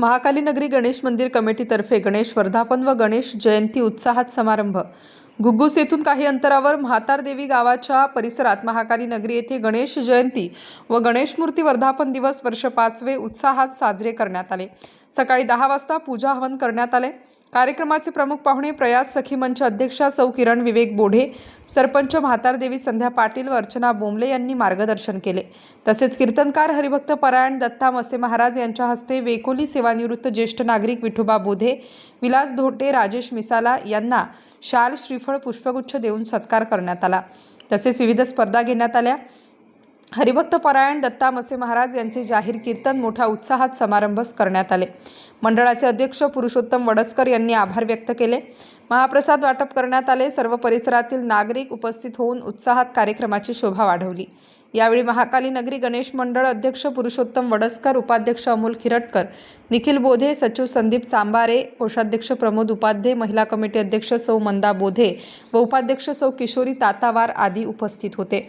महाकाली नगरी गणेश मंदिर कमिटीतर्फे गणेश वर्धापन व गणेश जयंती उत्साहात समारंभ. घुग्गुस येथून काही अंतरावर म्हातारदेवी गावाच्या परिसरात महाकाली नगरी येथे गणेश जयंती व गणेश मूर्ती वर्धापन दिवस वर्ष पाचवे उत्साहात साजरे करण्यात आले. सकाळी दहा वाजता पूजा हवन करण्यात आले. कार्यक्रमाचे प्रमुख पाहुणे प्रयास सखी मंच अध्यक्षा सौ किरण विवेक बोढे सरपंच म्हातारदेवी संध्या पाटील व अर्चना बोमले यांनी मार्गदर्शन केले. तसेच कीर्तनकार हरिभक्त परायण दत्ता मसे महाराज यांच्या हस्ते वेकोली सेवानिवृत्त ज्येष्ठ नागरिक विठोबा बोधे विलास धोटे राजेश मिसाला यांना शाल श्रीफळ पुष्पगुच्छ देऊन सत्कार करण्यात आला. तसेच विविध स्पर्धा घेण्यात आल्या. हरिभक्त परायण दत्ता मसे महाराज यांचे जाहीर कीर्तन मोठ्या उत्साहात समारंभ करण्यात आले. मंडळाचे अध्यक्ष पुरुषोत्तम वडसकर यांनी आभार व्यक्त केले. महाप्रसाद वाटप करण्यात आले. सर्व परिसरातील नागरिक उपस्थित होऊन उत्साहात कार्यक्रमाची शोभा वाढवली. यावेळी महाकाली नगरी गणेश मंडळ अध्यक्ष पुरुषोत्तम वडसकर उपाध्यक्ष अमोल खिरटकर निखिल बोधे सचिव संदीप चांबारे कोषाध्यक्ष प्रमोद उपाध्ये महिला कमिटी अध्यक्ष सौ मंदा बोधे व उपाध्यक्ष सौ किशोरी तातावार आदी उपस्थित होते.